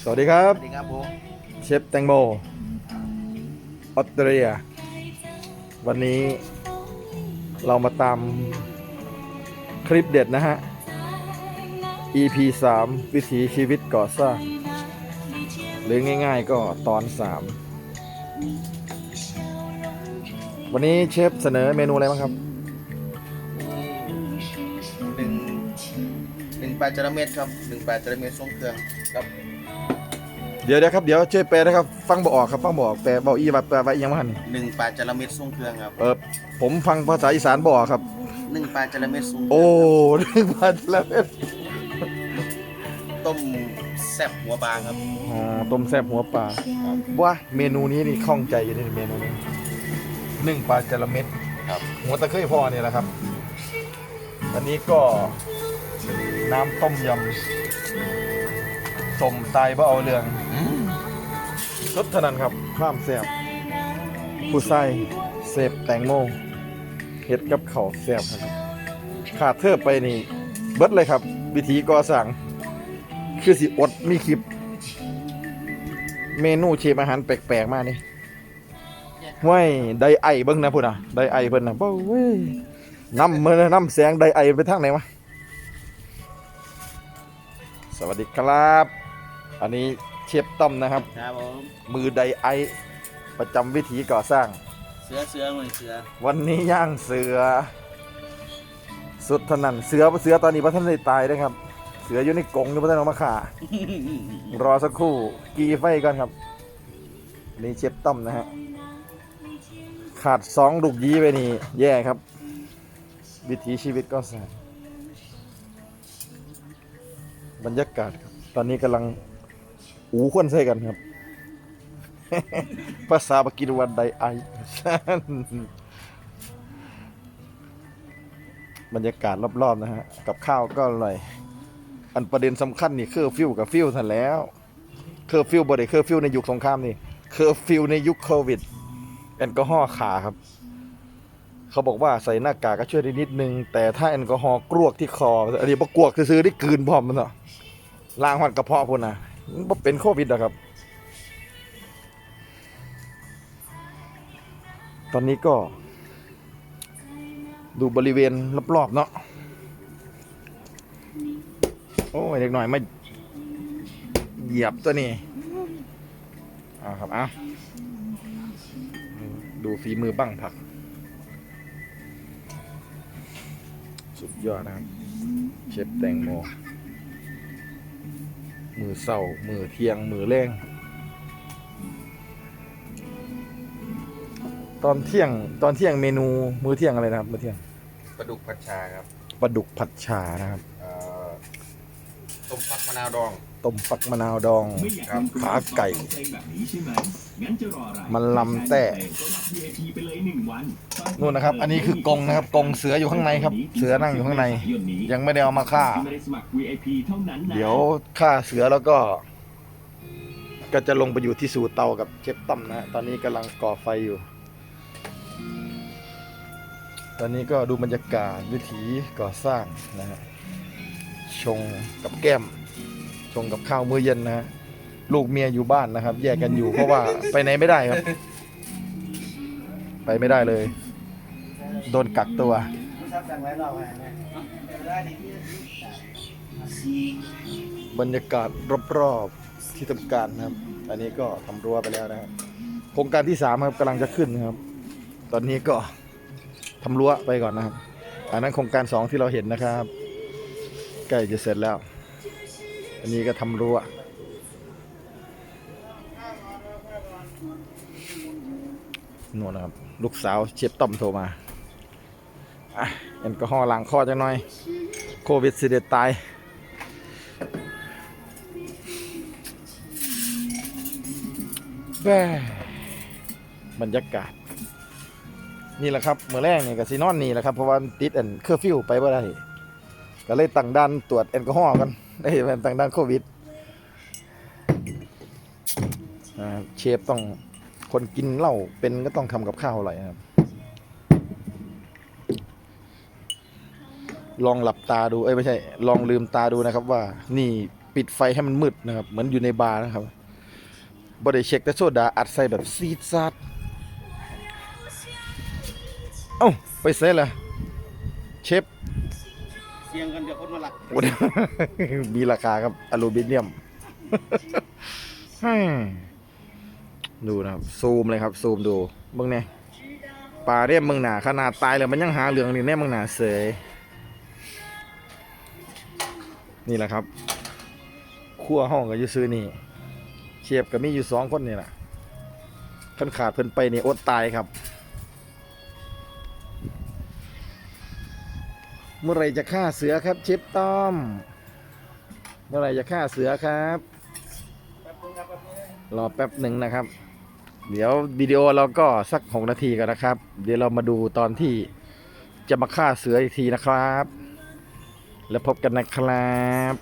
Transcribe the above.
สวัสดีครับ สวัสดีครับผมเชฟแตงโมออสเตรเลีย วันนี้เรามาตามคลิปเด็ดนะฮะ EP 3 วิถีชีวิตก่อสร้าง หรือง่ายๆก็ตอน 3 วันนี้เชฟเสนอเมนูอะไรบ้างครับหนึ่งหนึ่งปลาจาระเม็ดครับหนึ่งปลาจาระเม็ดทรงเครื่องครับ เดี๋ยวเดี๋ยวครับเดี๋ยวช่วยแปลนะครับฟังบออกครับฟังบออกแปลเบาอีว่าแปลว่าอีหยังมาหันนี่หนึ่งปลาจาระเม็ดทรงเครื่องครับเออผมฟังภาษาอีสานบออกครับ หนึ่งปลาจาระเม็ดทรงเครื่โอ้งเรื่องพันแล้วเนี่ยต้มแซ่บหัวปลาครับอ๋อต้มแซ่บหัวปลาว่าเมนูนี้นี่คล่องใจอยู่ในเมนูนี้นึ่งปลาจระเม็ดครับหัวตะเคยพ่อเนี่ยแหละครับ อันนี้ก็น้ำต้มยำสมตายบ่เอาเรื่อง รสเท่านั้นครับข้ามแซ่บผู้ใส่เสพแตงโมเห็ดกับเขาวแซ่บครับ ขาดเทอไปนี่ เบิดเลยครับ วิธีก่อสร้างคือสิอดมีคลิป เมนูเชฟอาหารแปลกๆ มากนี่ห้วยไดไอเบิ่งนะพุ่นอะไดไอเพิ่นน่ะบ่เว้ยน้ำมือน้ำแสงไดไอไปทางไหนวะสวัสดีครับ อันนี้ เชฟต้อมนะครับ ครับผมมือไดไอประจำวิถีก่อสร้าง เสือเสือมันเสือวันนี้ย่างเสือ สุดเทานันเสือเสือตอนนี้พระท่านได้ตายนะครับ เสืออยู่ในกรงอยู่พระท่านเอามาขารอสักครู่กีไฟก่อนครับนี่เชฟต้อมนะฮะขาดสองลูกยี้ไปนี่ แย่ครับ วิถีชีวิตก็แสนบรรยากาศครับ ตอนนี้กำลัง อูควนใส่กันครับ ภาษาปากีสวันไดไอบรรยากาศรอบๆนะฮะ กับข้าวก็อร่อย อันประเด็นสำคัญนี่เคอร์ฟิวกับฟิวทันแล้ว เคอร์ฟิวบ่ได้เคอร์ฟิวในยุคสงครามนี่ เคอร์ฟิวในยุคโควิด แอลกอฮอล์ขาครับ เขาบอกว่าใส่หน้ากากก็ช่วยได้นิดนึง แต่ถ้าแอลกอฮอล์กรวกที่คออันนี้ประกวกซื้อๆได้กลืนพร้อมมันเนาะล้างหัดกระเพาะพุ่นนะ บ่เป็นโควิดหรอกครับ ตอนนี้ก็ ดูบริเวณรอบๆเนาะโอ้ยเด็กหน่อยมาเหยียบตัวนี้เอาครับเอาดูฝีมือบ้างผัก สุดยอดนะครับ เชฟแตงโม มือเศร้ามือเที่ยง มือแรงตอนเที่ยงตอนเที่ยงเมนูมื้อเที่ยงอะไรนะครับมื้อเที่ยงปลาดุกผัดชาครับปลาดุกผัดชานะครับเอ่อต้มฟักมะนาวดอง ต้มฟักมะนาวดองครับขาไก่ มันลำแต่นู่นนะครับ อันนี้คือกรงนะครับกรงเสืออยู่ข้างในครับ เสือนั่งอยู่ข้างใน ยังไม่ได้เอามาฆ่า เดี๋ยวฆ่าเสือแล้วก็ ก็จะลงไปอยู่ที่สู่เตากับเชฟตั้มนะฮะตอนนี้กำลังก่อไฟอยู่ ตอนนี้ก็ดูบรรยากาศวิถีก่อสร้างนะฮะชงกับแก้ม ชงกับข้าวมื้อเย็นนะฮะลูกเมียอยู่บ้านนะครับ แยกกันอยู่เพราะว่าไปไหนไม่ได้ครับ ไปไม่ได้เลย โดนกักตัว บรรยากาศรอบๆที่ทำการนะครับ อันนี้ก็ทำรั้วไปแล้วนะครับโครงการที่สามครับกำลังจะขึ้นนะครับ ตอนนี้ก็ทำรั้วไปก่อนนะครับ อันนั้นโครงการสองที่เราเห็นนะครับใกล้จะเสร็จแล้ว อันนี้ก็ทำรั้วนู่นนะครับ ลูกสาวเชฟต้อมโทรมาอะแอลกอฮอล์ล้างคอจังหน่อย โควิดสิเดตายแบบรรยากาศ นี่แหละครับเมื่อแรกเนี่ยกับซีนอนนี่แหละครับ เพราะว่าติดอันเคอร์ฟิวไปบ่ได้ก็เลยตั้งด่านตรวจแอลกอฮอล์กัน ได้เป็นตั้งด่านโควิดเชฟต้องคนกินเหล้าเป็นก็ต้องทำกับข้าวอร่อยครับ ลองหลับตาดู เอ้ยไม่ใช่ ลองลืมตาดูนะครับ ว่านี่ปิดไฟให้มันมืดนะครับ เหมือนอยู่ในบาร์นะครับบ่ได้เช็คแต่โซดาอัดใส่แบบซีดซาดเอ้าไปเซ่ละเชฟ เสียงกันเดี๋ยวคนมาหลักมีราคาครับอลูมิเนียมดูนะครับซูมเลยครับ ซูมดูเบิ่งเนี่ยปลาเรียมเมืองหนาขนาดตายเลยมันยังหาเหลืองนี่แน่เมืองหนาเสยนี่แหละครับขั้วห้องก็อยู่ซื้อนี่เชียบก็มีอยู่สองคนนี่แหละขันขาดเพิ่นไปนี่อดตายครับ เมื่อไรจะฆ่าเสือครับ เชฟต้อม เมื่อไรจะฆ่าเสือครับรอแป๊บหนึ่งนะครับ เดี๋ยววิดีโอเราก็สักหกนาทีกันนะครับ เดี๋ยวเรามาดูตอนที่จะมาฆ่าเสืออีกทีนะครับ แล้วพบกันนะครับ